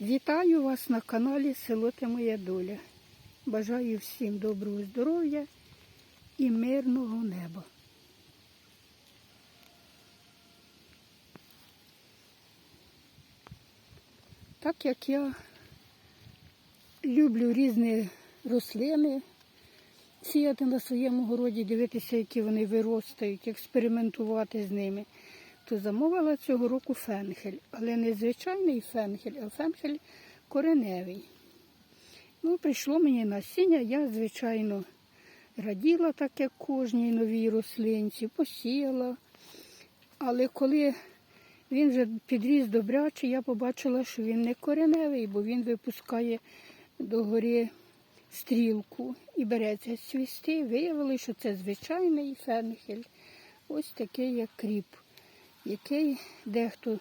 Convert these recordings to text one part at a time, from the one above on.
Вітаю вас на каналі Село Те Моя Доля. Бажаю всім доброго здоров'я і мирного неба. Так як я люблю різні рослини, сіяти на своєму городі, дивитися, які вони виростають, експериментувати з ними, то замовила цього року фенхель. Але не звичайний фенхель, а фенхель кореневий. Ну, прийшло мені насіння, я, звичайно, раділа, так як кожній новій рослинці, посіяла. Але коли він вже підріс добряче, я побачила, що він не кореневий, бо він випускає догори стрілку і береться цвісти. Виявили, що це звичайний фенхель, ось такий, як кріп, який дехто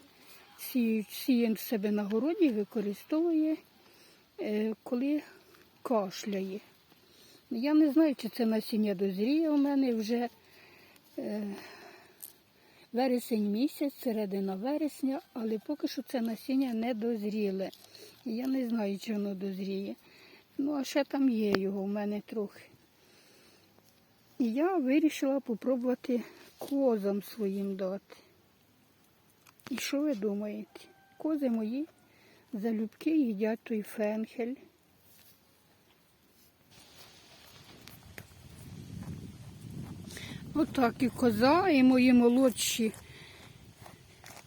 сіє, себе на городі використовує, е, коли кашляє. Я не знаю, чи це насіння дозріє у мене вже е, вересень місяць, середина вересня, але поки що це насіння не дозріле. Я не знаю, чи воно дозріє. Ну, а ще там є його в мене трохи. І я вирішила попробувати козам своїм дати. І що ви думаєте? Кози мої залюбки їдять той фенхель. Отак і коза, і мої молодші.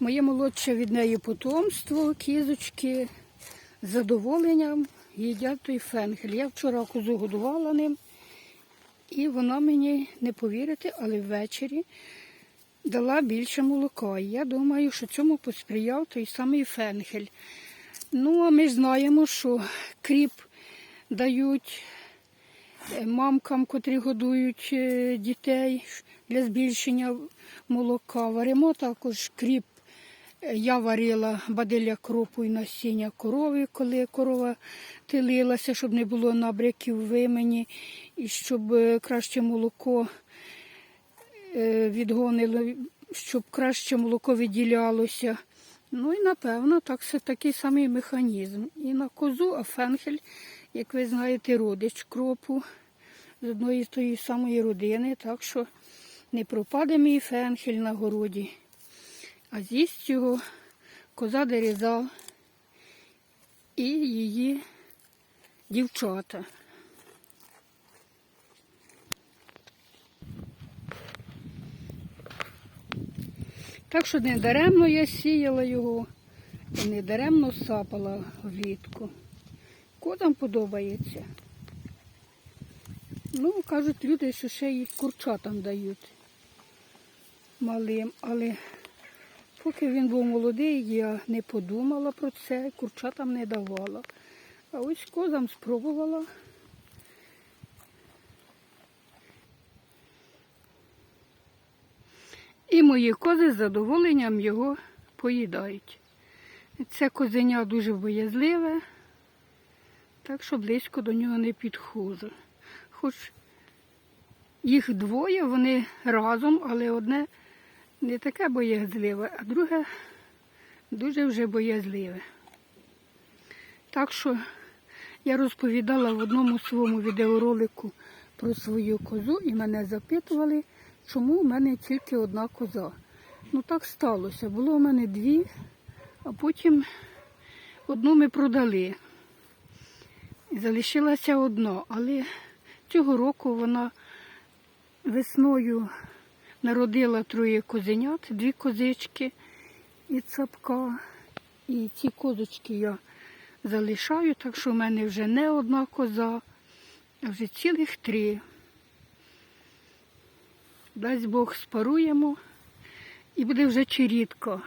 Моє молодше від неї потомство, кізочки з задоволенням їдять той фенхель. Я вчора козу годувала ним, і вона мені не повірите, але ввечері дала більше молока. Я думаю, що цьому посприяв той самий фенхель. Ну, а ми знаємо, що кріп дають е, мамкам, котрі годують е, дітей для збільшення молока. Варимо також кріп. Е, Я варила бадилля кропу і насіння корови, коли корова тилилася, щоб не було набряків вимені і щоб краще молоко е, відгонило, щоб краще молоко виділялося. Ну і напевно, так це такий самий механізм. І на козу, а фенхель, як ви знаєте, родич кропу з одної з тої самої родини, так що не пропаде мій фенхель на городі, а з'їсть його коза дереза і її дівчата. Так що не даремно я сіяла його і не даремно сапала влітку. Козам подобається. Ну, кажуть люди, що ще й курчатам дають малим, але поки він був молодий, я не подумала про це, курчатам не давала. А ось козам спробувала. І мої кози з задоволенням його поїдають. Це козеня дуже боязливе, так що близько до нього не підходжу. Хоч їх двоє, вони разом, але одне не таке боязливе, а друге дуже вже боязливе. Так що я розповідала в одному своєму відеоролику про свою козу і мене запитували, чому в мене тільки одна коза. Ну так сталося. Було в мене дві, а потім одну ми продали. Залишилася одна, але цього року вона весною народила троє козенят, дві козички і цапка. І ці козочки я залишаю, так що в мене вже не одна коза, а вже цілих три. Дасть Бог спаруємо і буде вже черідка.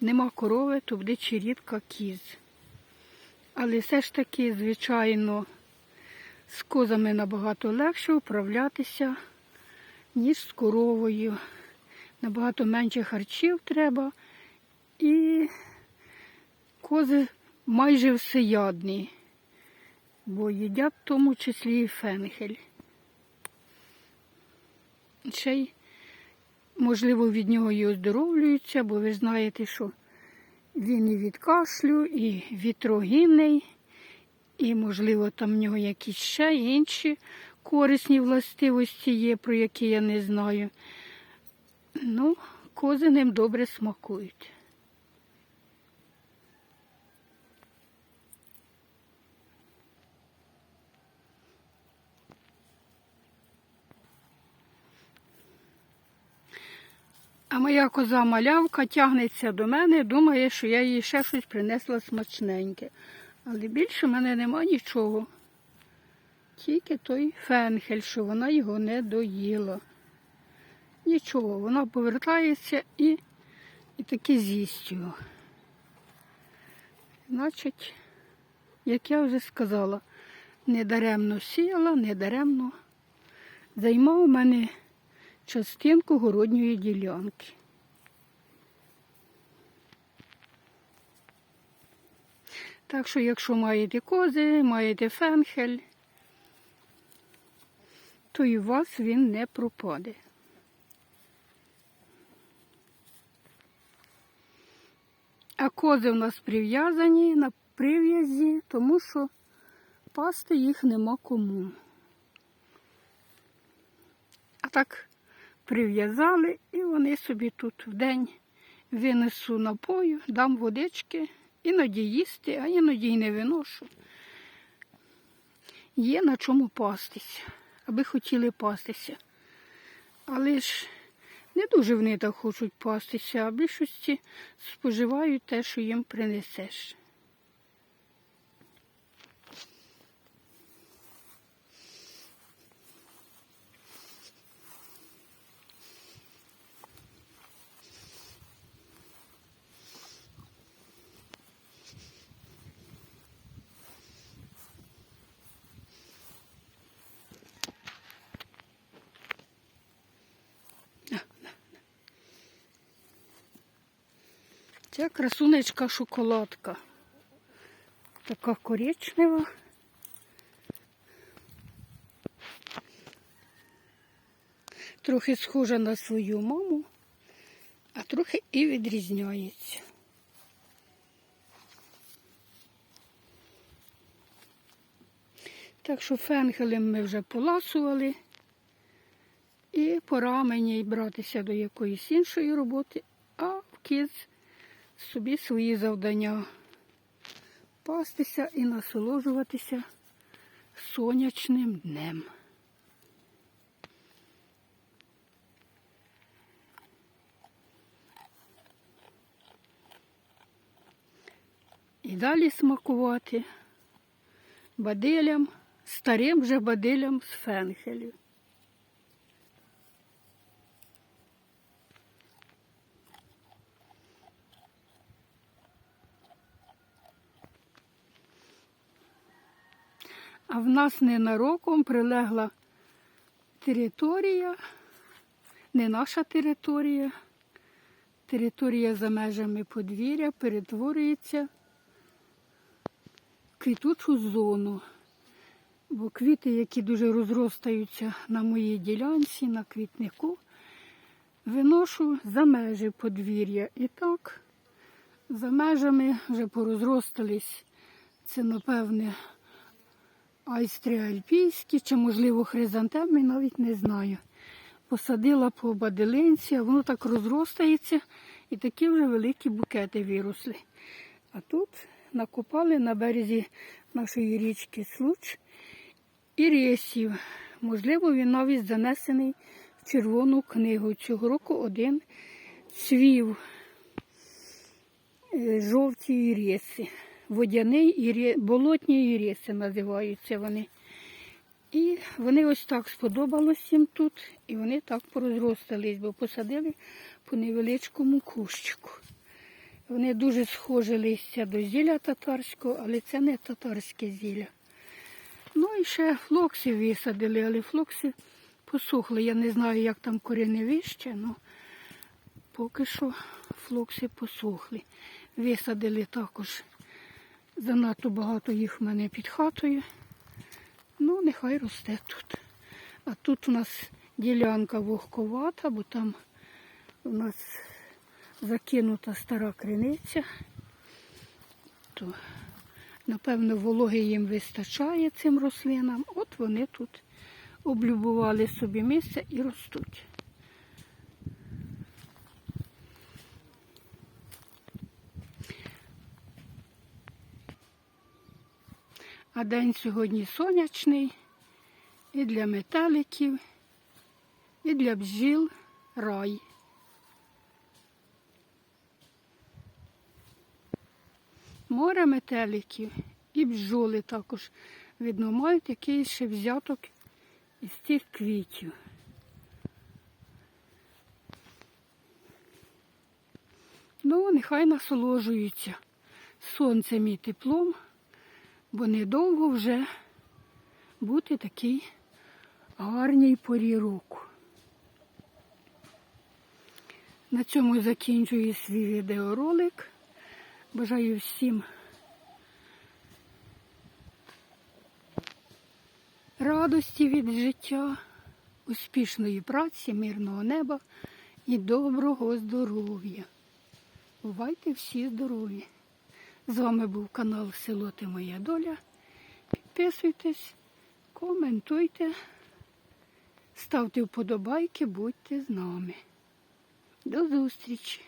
Нема корови, то буде черідка кіз. Але все ж таки, звичайно, з козами набагато легше управлятися, ніж з коровою. Набагато менше харчів треба. І кози майже всеядні, бо їдять в тому числі і фенхель. Ще можливо, від нього і оздоровлюються, бо ви знаєте, що Він і від кашлю, і вітрогінний, і, можливо, там в нього якісь ще інші корисні властивості є, про які я не знаю. Ну, кози ним добре смакують. А моя коза малявка тягнеться до мене, думає, що я їй ще щось принесла смачненьке. Але більше в мене нема нічого. Тільки той фенхель, що вона його не доїла. Нічого, вона повертається і, і таки з'їсть його. Значить, як я вже сказала, недаремно сіяла, недаремно займав у мене частинку городньої ділянки. Так що, якщо маєте кози, маєте фенхель, то і у вас він не пропаде. А кози в нас прив'язані на прив'язі, тому що пасти їх нема кому. А так прив'язали і вони собі тут в день винесу напою, дам водички, іноді їсти, а іноді й не виношу. Є на чому пастися, аби хотіли пастися. Але ж не дуже вони так хочуть пастися, а більшості споживають те, що їм принесеш. Це красунечка шоколадка. Така коричнева. Трохи схожа на свою маму, а трохи і відрізняється. Так що фенхелем ми вже поласували. І пора мені братися до якоїсь іншої роботи, а в кіз собі свої завдання пастися і насолоджуватися сонячним днем. І далі смакувати баделям, старим вже баделям з фенхелів. А в нас ненароком прилегла територія, не наша територія, територія за межами подвір'я перетворюється в квітучу зону. Бо квіти, які дуже розростаються на моїй ділянці, на квітнику, виношу за межі подвір'я. І так, за межами вже порозростались. Це, напевне, айстри альпійські, чи, можливо, хризантеми, навіть не знаю. Посадила по баделинці, а воно так розростається і такі вже великі букети виросли. А тут накопали на березі нашої річки Случ і рєсів. Можливо, він навіть занесений в червону книгу. Цього року один цвів е, жовті іриси. Водяний і болотні іриси називаються вони. І вони ось так сподобалось їм тут, і вони так порозростались, бо посадили по невеличкому кущику. Вони дуже схожі листя до зілля татарського, але це не татарське зілля. Ну і ще флокси висадили, але флокси посохли. Я не знаю, як там кореневище, але поки що флокси посохли. Висадили також. Занадто багато їх в мене під хатою. Ну, нехай росте тут. А тут у нас ділянка вогковата, бо там у нас закинута стара криниця. то, напевно, вологи їм вистачає цим рослинам. От вони тут облюбували собі місце і ростуть. А день сьогодні сонячний і для метеликів, і для бджіл рай. Море метеликів і бджоли також видно мають якийсь ще взяток із тих квітів. Ну, нехай насолоджуються сонцем і теплом, бо недовго вже бути такій гарній порі року. На цьому закінчую свій відеоролик. Бажаю всім радості від життя, успішної праці, мирного неба і доброго здоров'я. Бувайте всі здорові! З вами був канал Село Ти Моя Доля. Підписуйтесь, коментуйте, ставте вподобайки, будьте з нами. До зустрічі!